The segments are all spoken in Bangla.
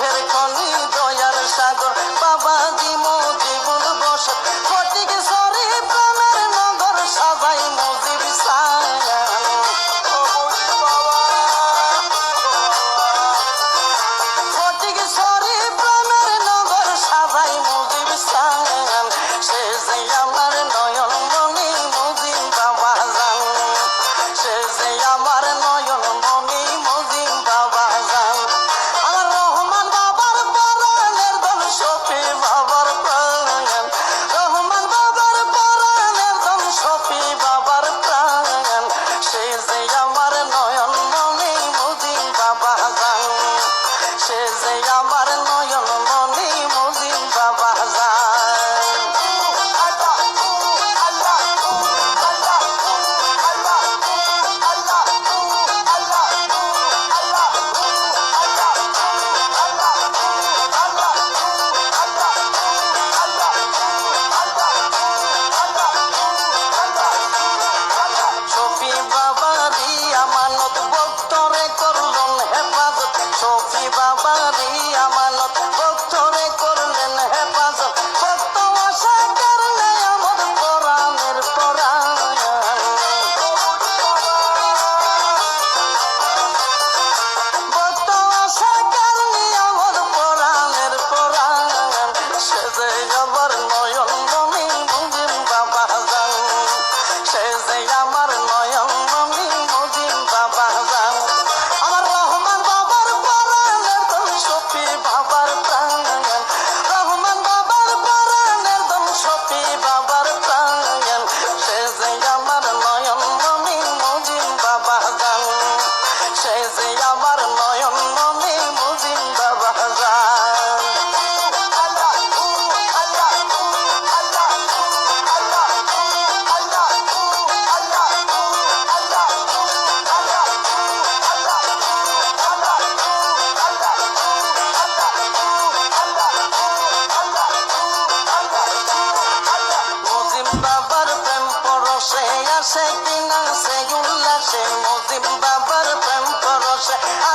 চোখের খনি দয়ার সাগর বাবা দিমো i'm Sayang bareng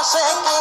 sé que